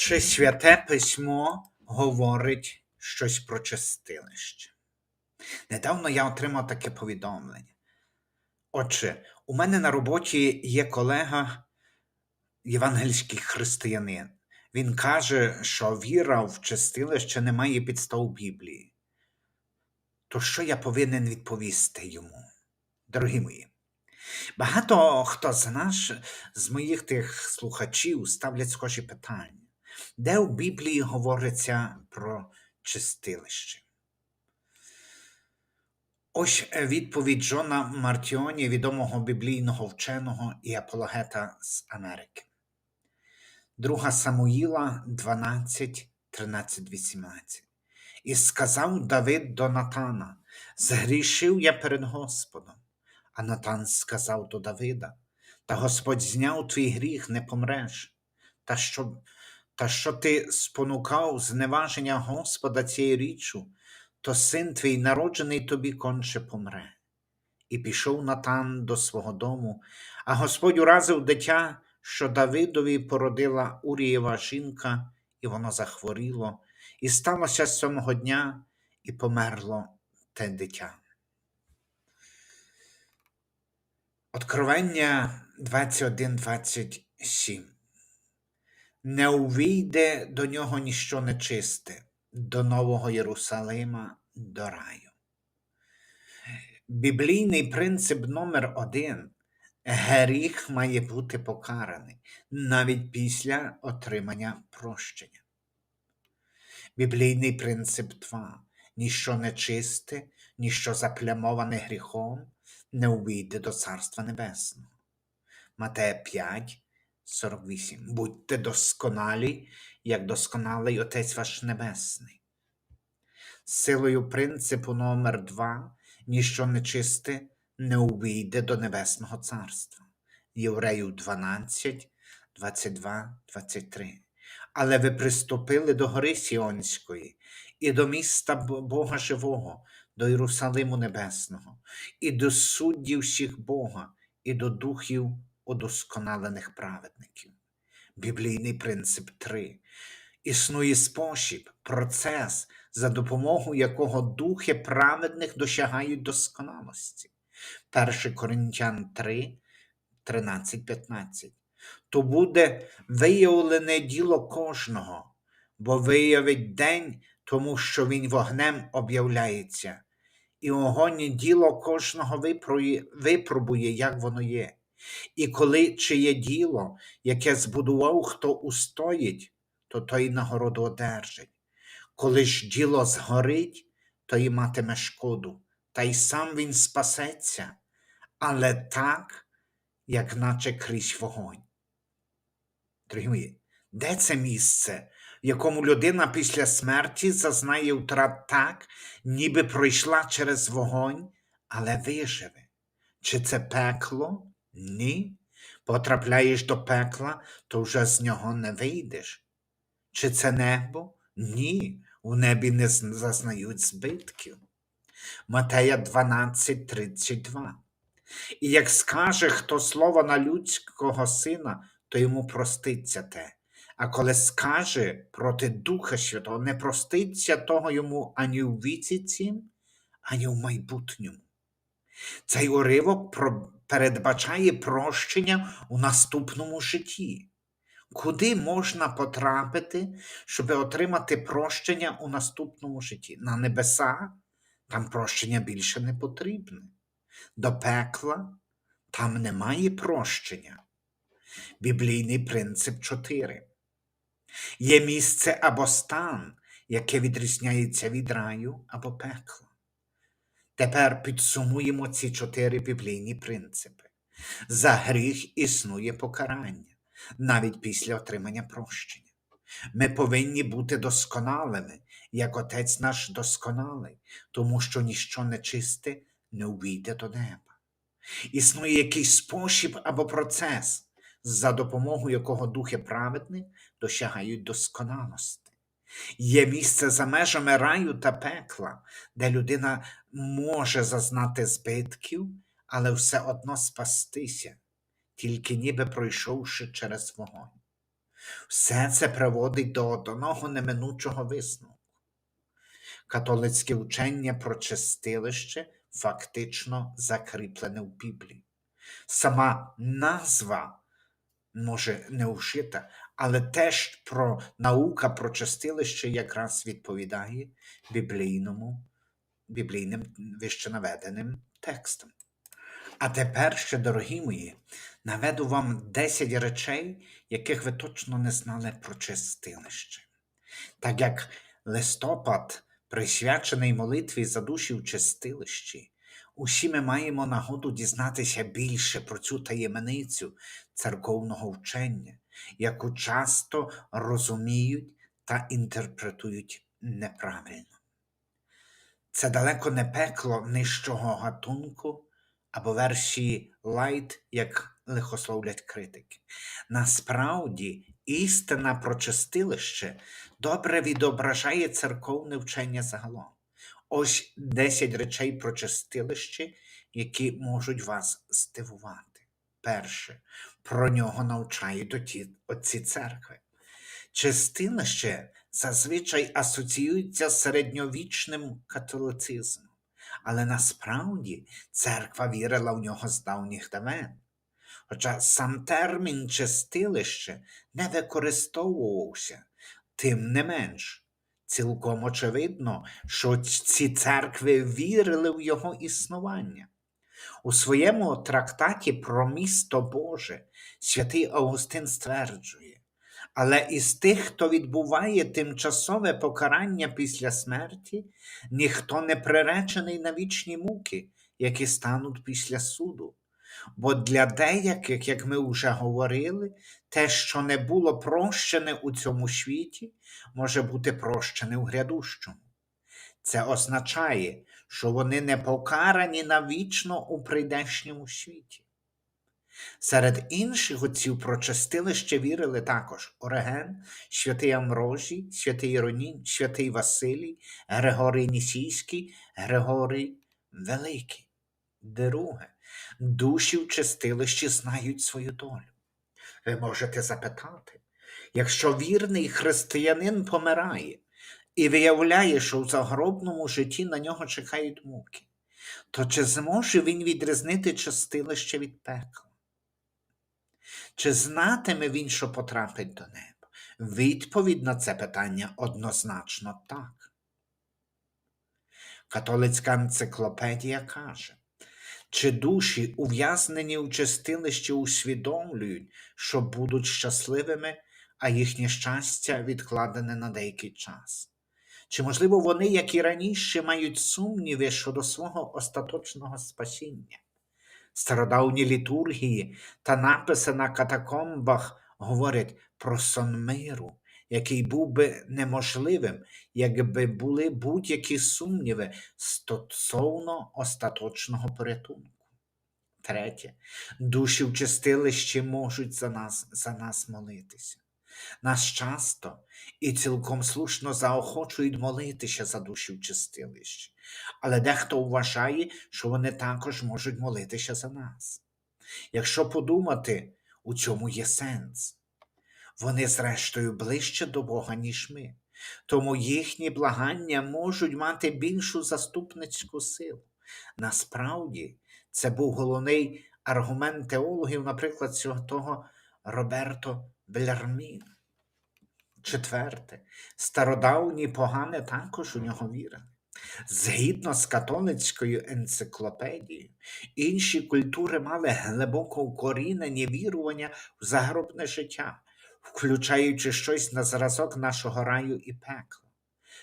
Чи святе письмо говорить щось про чистилище? Недавно я отримав таке повідомлення. Отже, у мене на роботі є колега, євангельський християнин. Він каже, що віра в чистилище не має підстав Біблії. То що я повинен відповісти йому? Дорогі мої, багато хто з нас, з моїх тих слухачів, ставлять схожі питання. Де у Біблії говориться про чистилище? Ось відповідь Джона Мартіоні, відомого біблійного вченого і апологета з Америки. 2 Самуїла 12, 13, 18. І сказав Давид до Натана: Згрішив я перед Господом. А Натан сказав до Давида: Та Господь зняв твій гріх, не помреш. Та що, та що ти спонукав зневаження Господа цією річчю, то син твій народжений тобі конче помре. І пішов Натан до свого дому, а Господь уразив дитя, що Давидові породила Урієва жінка, і воно захворіло, і сталося сьомого дня, і померло те дитя. Откровення 21.27 Не увійде до нього ніщо нечисте, до Нового Єрусалима, до раю. Біблійний принцип номер один гріх має бути покараний навіть після отримання прощення. Біблійний принцип 2. Ніщо нечисте, ніщо заплямоване гріхом не увійде до Царства Небесного. Матея 5, 48. Будьте досконалі, як досконалий Отець ваш Небесний. Силою принципу номер 2 ніщо нечисте не увійде до Небесного Царства. Євреїв 12, 22, 23. Але ви приступили до гори Сіонської і до міста Бога Живого, до Єрусалиму Небесного, і до суддів всіх Бога, і до духів удосконалених праведників. Біблійний принцип 3. Існує спосіб, процес, за допомогою якого духи праведних досягають досконалості. 1 Коринтян 3, 13, 15. То буде виявлене діло кожного, бо виявить день, тому що він вогнем об'являється, і огонь діло кожного випробує, як воно є. І коли чиє діло, яке збудував, хто устоїть, то той нагороду одержить. Коли ж діло згорить, то й матиме шкоду, та й сам він спасеться, але так, як наче крізь вогонь. Дорогі мої, де це місце, в якому людина після смерті зазнає втрат так, ніби пройшла через вогонь, але виживе? Чи це пекло? Ні. Потрапляєш до пекла, то вже з нього не вийдеш. Чи це небо? Ні, у небі не зазнають збитків. Матея 12:32. І як скаже хто слово на людського сина, то йому проститься те. А коли скаже проти Духа Святого, не проститься того йому ані у віці цім, ані в майбутньому. Цей уривок передбачає прощення у наступному житті. Куди можна потрапити, щоб отримати прощення у наступному житті? На небеса там прощення більше не потрібне. До пекла там немає прощення. Біблійний принцип 4. Є місце або стан, яке відрізняється від раю або пекла. Тепер підсумуємо ці чотири біблійні принципи. За гріх існує покарання, навіть після отримання прощення. Ми повинні бути досконалими, як Отець наш досконалий, тому що ніщо нечисте не увійде до неба. Існує якийсь спосіб або процес, за допомогою якого духи праведних досягають досконалості. Є місце за межами раю та пекла, де людина може зазнати збитків, але все одно спастися, тільки ніби пройшовши через вогонь. Все це приводить до одного неминучого висновку. Католицьке учення про чистилище фактично закріплене в Біблії. Сама назва може не вшита, але теж про наука про чистилище якраз відповідає біблійному, біблійним вище наведеним текстам. А тепер ще, дорогі мої, наведу вам 10 речей, яких ви точно не знали про чистилище. Так як листопад присвячений молитві за душі в чистилищі, усі ми маємо нагоду дізнатися більше про цю таємницю церковного вчення, яку часто розуміють та інтерпретують неправильно. Це далеко не пекло нижчого гатунку або версії лайт, як лихословлять критики. Насправді, істина про чистилище добре відображає церковне вчення загалом. Ось 10 речей про чистилище, які можуть вас здивувати. Перше, про нього навчають оті, отці церкви. Чистилище зазвичай асоціюється з середньовічним католицизмом, але насправді церква вірила в нього з давніх давен. Хоча сам термін чистилище не використовувався, тим не менш, цілком очевидно, що ці церкви вірили в його існування. У своєму трактаті про місто Боже святий Августин стверджує, але із тих, хто відбуває тимчасове покарання після смерті, ніхто не приречений на вічні муки, які стануть після суду. Бо для деяких, як ми вже говорили, те, що не було прощене у цьому світі, може бути прощене в грядущому. Це означає, що вони не покарані навічно у прийдешньому світі. Серед інших отців про чистилище вірили також Ореген, святий Амрожій, святий Іроній, святий Василій, Григорій Нісійський, Григорій Великий. Друге, душі в чистилищі знають свою долю. Ви можете запитати, якщо вірний християнин помирає і виявляє, що в загробному житті на нього чекають муки, то чи зможе він відрізнити чистилище від пекла? Чи знатиме він, що потрапить до неба? Відповідь на це питання однозначно так. Католицька енциклопедія каже, чи душі, ув'язнені у чистилищі, усвідомлюють, що будуть щасливими, а їхнє щастя відкладене на деякий час? Чи, можливо, вони, як і раніше, мають сумніви щодо свого остаточного спасіння? Стародавні літургії та написи на катакомбах говорять про сон миру, який був би неможливим, якби були будь-які сумніви стосовно остаточного порятунку. Третє, душі в чистилищі можуть за нас, за нас молитися. Нас часто і цілком слушно заохочують молитися за душі в чистилищі, але дехто вважає, що вони також можуть молитися за нас. Якщо подумати, у цьому є сенс. Вони, зрештою, ближче до Бога, ніж ми, тому їхні благання можуть мати більшу заступницьку силу. Насправді, це був головний аргумент теологів, наприклад, святого Роберто Белярміна. Четверте, стародавні погани також у нього вірили. Згідно з католицькою енциклопедією, інші культури мали глибоко укорінені вірування в загробне життя, включаючи щось на зразок нашого раю і пекла.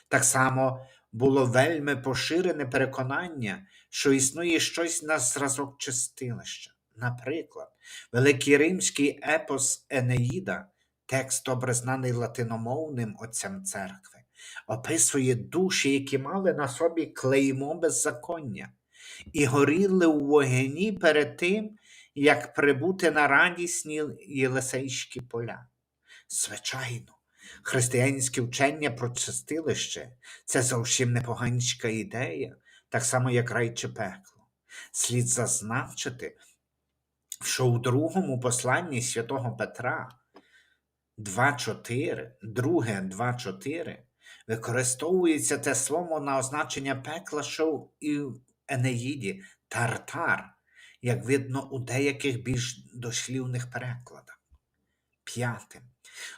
Так само було вельми поширене переконання, що існує щось на зразок чистилища. Наприклад, великий римський епос Енеїда, текст добре знаний латиномовним отцям церкви, описує душі, які мали на собі клеймо беззаконня, і горіли у вогні перед тим, як прибути на радісні Єлисейські поля. Звичайно, християнське вчення про чистилище це зовсім непоганська ідея, так само, як рай чи пекло. Слід зазначити, що у другому посланні святого Петра 2.4, друге 2.4 використовується те слово на означення пекла, що і в Енеїді тартар, як видно у деяких більш дослівних перекладах. П'яте.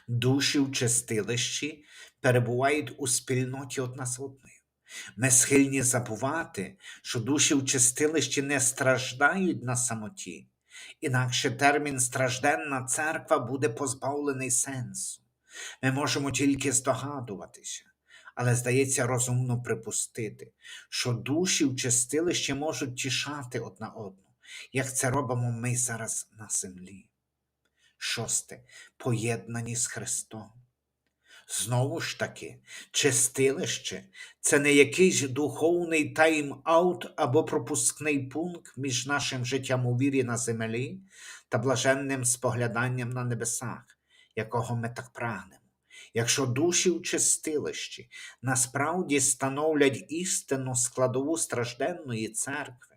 Душі в чистилищі перебувають у спільноті одна з одною. Ми схильні забувати, що душі в чистилищі не страждають на самоті, інакше термін стражденна церква буде позбавлений сенсу. Ми можемо тільки здогадуватися, але здається розумно припустити, що душі в чистилищі можуть тішати одна одну, як це робимо ми зараз на землі. Шосте поєднані з Христом. Знову ж таки, чистилище це не якийсь духовний тайм-аут або пропускний пункт між нашим життям у вірі на землі та блаженним спогляданням на небесах, якого ми так прагнемо. Якщо душі в чистилищі насправді становлять істинну складову стражденної церкви,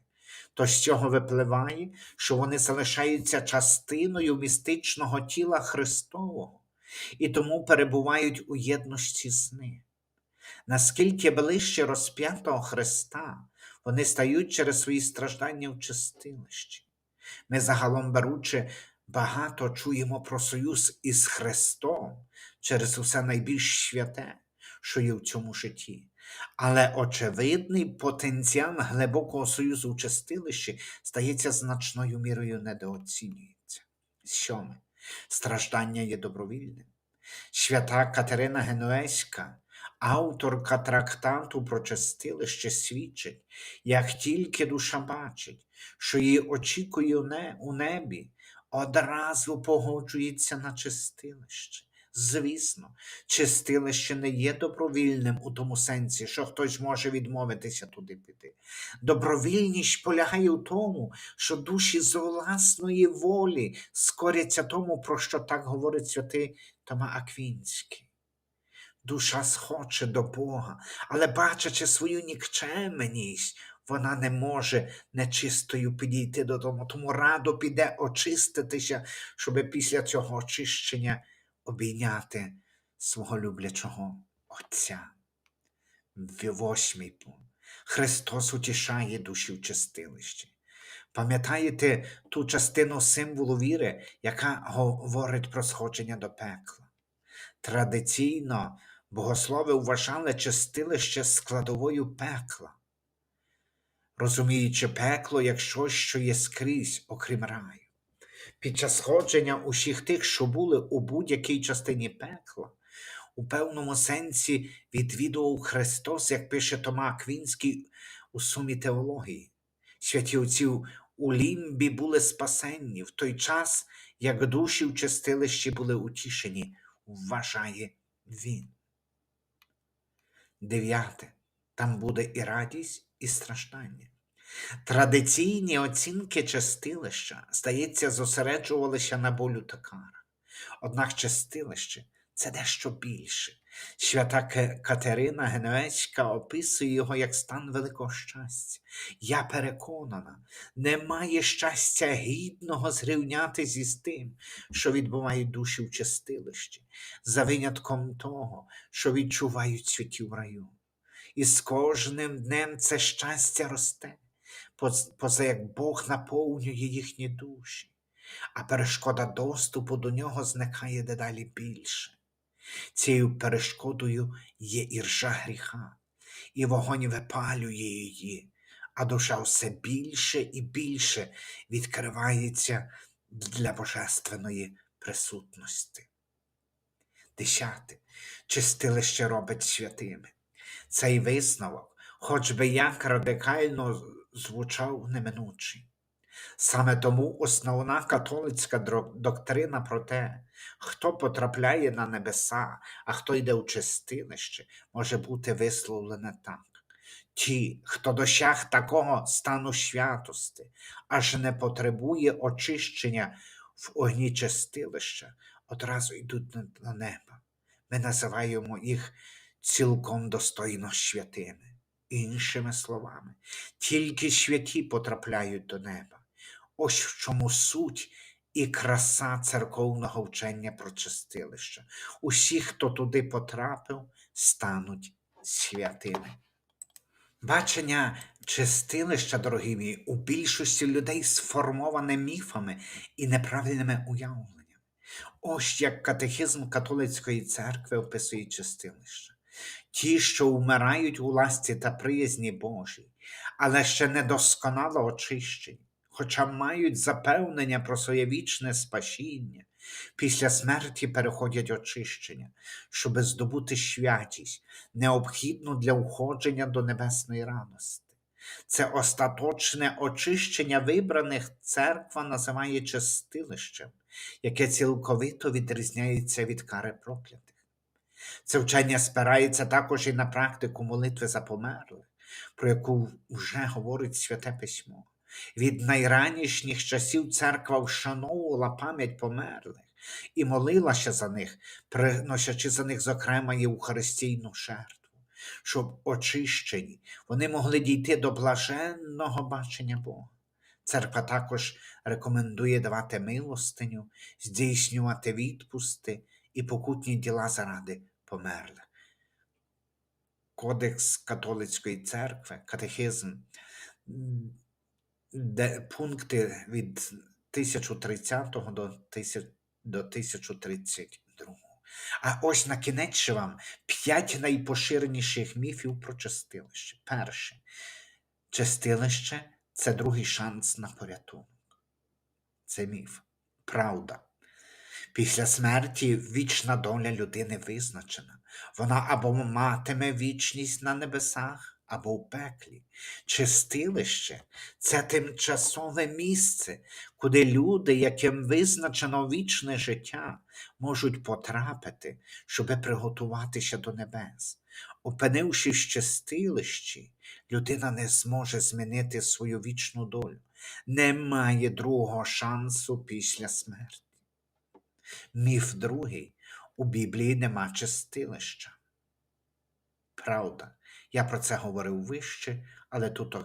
то з цього випливає, що вони залишаються частиною містичного тіла Христового і тому перебувають у єдності з ним. Наскільки ближче розп'ятого Христа вони стають через свої страждання в чистилищі. Ми загалом беручи, багато чуємо про союз із Христом через усе найбільш святе, що є в цьому житті. Але очевидний потенціал глибокого союзу в чистилищі стається значною мірою недооцінюється. Сьоме. Страждання є добровільним. Свята Катерина Генуеська, авторка трактату про чистилище, свідчить, як тільки душа бачить, що її очікує у небі, одразу погоджується на чистилище. Звісно, чистилище не є добровільним у тому сенсі, що хтось може відмовитися туди піти. Добровільність полягає у тому, що душі з власної волі скоряться тому, про що так говорить святий Тома Аквінський. Душа схоче до Бога, але бачачи свою нікчемність, вона не може нечистою підійти додому, тому радо піде очиститися, щоб після цього очищення обійняти свого люблячого Отця. Восьмий пункт. Христос утішає душі в чистилищі. Пам'ятаєте ту частину символу віри, яка говорить про сходження до пекла? Традиційно богослови вважали чистилище складовою пекла, розуміючи пекло як щось, що є скрізь, окрім раю. Під час сходження усіх тих, що були у будь-якій частині пекла, у певному сенсі відвідував Христос, як пише Тома Аквінський у сумі теології. Святі отці у лімбі були спасенні в той час, як душі в чистилищі були утішені, вважає він. Дев'яте. Там буде і радість, і страждання. Традиційні оцінки чистилища, здається, зосереджувалися на болю та карах. Однак чистилище це дещо більше. Свята Катерина Генуецька описує його як стан великого щастя. Я переконана, немає щастя гідного зрівнятися із тим, що відбувають душі в чистилищі, за винятком того, що відчувають святі в раю. І з кожним днем це щастя росте, поза як Бог наповнює їхні душі, а перешкода доступу до нього зникає дедалі більше. Цією перешкодою є іржа гріха, і вогонь випалює її, а душа все більше і більше відкривається для божественної присутності. Десяте. Чистилище робить святими. Цей висновок, хоч би як радикально звучав неминучий. Саме тому основна католицька доктрина про те, хто потрапляє на небеса, а хто йде у чистилище, може бути висловлена так. Ті, хто досяг такого стану святости, аж не потребує очищення в огні чистилища, одразу йдуть на- до неба. Ми називаємо їх цілком достойно святими. Іншими словами, тільки святі потрапляють до неба. Ось в чому суть і краса церковного вчення про чистилище. Усі, хто туди потрапив, стануть святими. Бачення чистилища, дорогі мої, у більшості людей сформоване міфами і неправильними уявленнями. Ось як катехизм католицької церкви описує чистилище. Ті, що вмирають у ласці та приязні Божій, але ще недосконало очищені, хоча мають запевнення про своє вічне спасіння, після смерті переходять очищення, щоби здобути святість, необхідну для уходження до небесної радости. Це остаточне очищення вибраних церква називає чистилищем, яке цілковито відрізняється від кари проклятих. Це вчення спирається також і на практику молитви за померлих, про яку вже говорить Святе Письмо. Від найранішніх часів церква вшановувала пам'ять померлих і молилася за них, приносячи за них, зокрема, Євхаристійну жертву, щоб очищені вони могли дійти до блаженного бачення Бога. Церква також рекомендує давати милостиню, здійснювати відпусти і покутні діла заради померлих. Кодекс католицької церкви, катехизм, де пункти від 1030 до 1000 до 1032. А ось на кінець ще вам п'ять найпоширеніших міфів про чистилище. Перше. Чистилище це другий шанс на порятунок. Це міф. Правда. Після смерті вічна доля людини визначена. Вона або матиме вічність на небесах, або в пеклі. Чистилище це тимчасове місце, куди люди, яким визначено вічне життя, можуть потрапити, щоби приготуватися до небес. Опинившись в чистилищі, людина не зможе змінити свою вічну долю. Немає другого шансу після смерті. Міф другий у Біблії нема чистилища. Правда, я про це говорив вище, але тут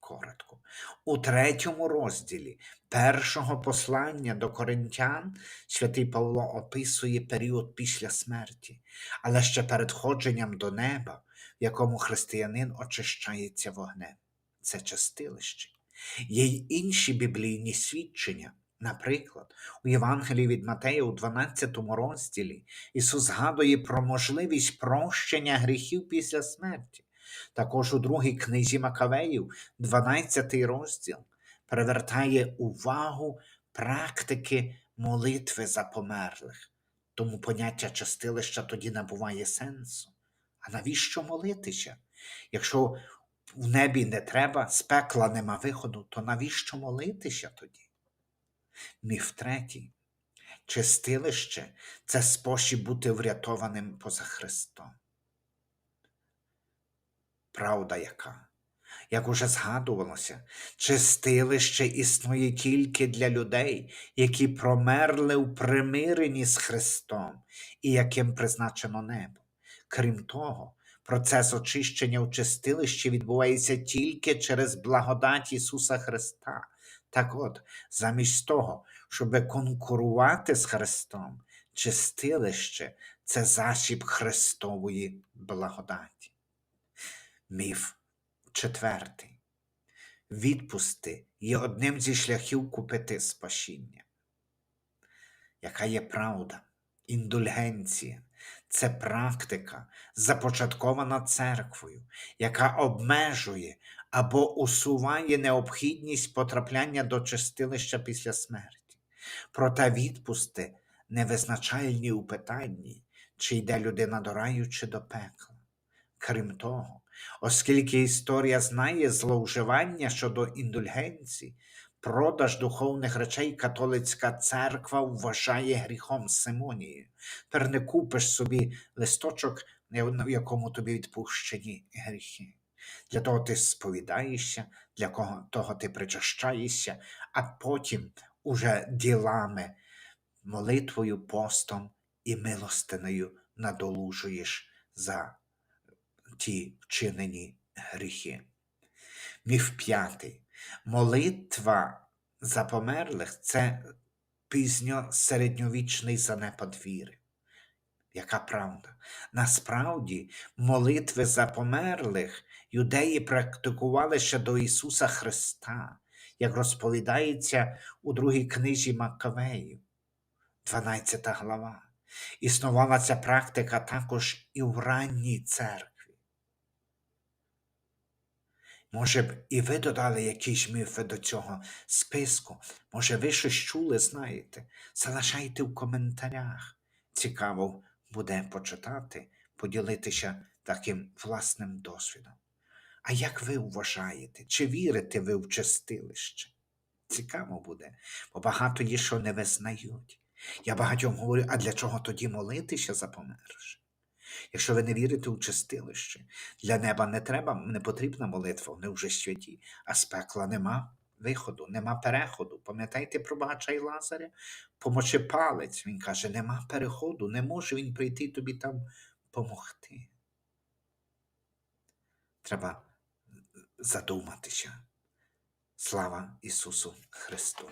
коротко. У третьому розділі першого послання до коринтян святий Павло описує період після смерті, але ще перед ходженням до неба, в якому християнин очищається вогнем. Це чистилище. Є й інші біблійні свідчення. Наприклад, у Євангелії від Матея у 12 розділі Ісус згадує про можливість прощення гріхів після смерті. Також у другій книзі Макавеїв, 12 розділ, привертає увагу практики молитви за померлих. Тому поняття чистилища тоді набуває сенсу. А навіщо молитися? Якщо в небі не треба, з пекла нема виходу, то навіщо молитися тоді? Міф третій. Чистилище це спосіб бути врятованим поза Христом. Правда яка? Як уже згадувалося, чистилище існує тільки для людей, які промерли в примиренні з Христом і яким призначено небо. Крім того, процес очищення у чистилищі відбувається тільки через благодать Ісуса Христа. Так от, замість того, щоб конкурувати з Христом, чистилище це засіб Христової благодаті. Міф четвертий. Відпусти є одним зі шляхів купити спасіння. Яка є правда? Індульгенція це практика, започаткована церквою, яка обмежує або усуває необхідність потрапляння до чистилища після смерті. Проте відпусти невизначальні у питанні, чи йде людина до раю, чи до пекла. Крім того, оскільки історія знає зловживання щодо індульгенції, продаж духовних речей католицька церква вважає гріхом Симонії. Тепер не купиш собі листочок, в якому тобі відпущені гріхи. Для того ти сповідаєшся, для кого того ти причащаєшся, а потім уже ділами, молитвою, постом і милостиною надолужуєш за ті вчинені гріхи. Міф п'ятий. Молитва за померлих це пізньосередньовічний занепад віри. Яка правда? Насправді, молитви за померлих юдеї практикували ще до Ісуса Христа, як розповідається у другій книзі Маккавеїв, 12 глава. Існувала ця практика також і в ранній церкві. Може б, і ви додали якісь міфи до цього списку. Може, ви щось чули, знаєте? Залишайте в коментарях. Цікаво буде почитати, поділитися таким власним досвідом. А як ви вважаєте, чи вірите ви в чистилище? Цікаво буде, бо багато є, що не визнають. Я багатьом говорю, а для чого тоді молитися за померше? Якщо ви не вірите у чистилище, для неба не треба, не потрібна молитва, вони вже святі, а з пекла нема виходу, нема переходу. Пам'ятаєте про багача і Лазаря? Помочи палець. Він каже, нема переходу, не може він прийти тобі там помогти. Треба задуматися. Слава Ісусу Христу!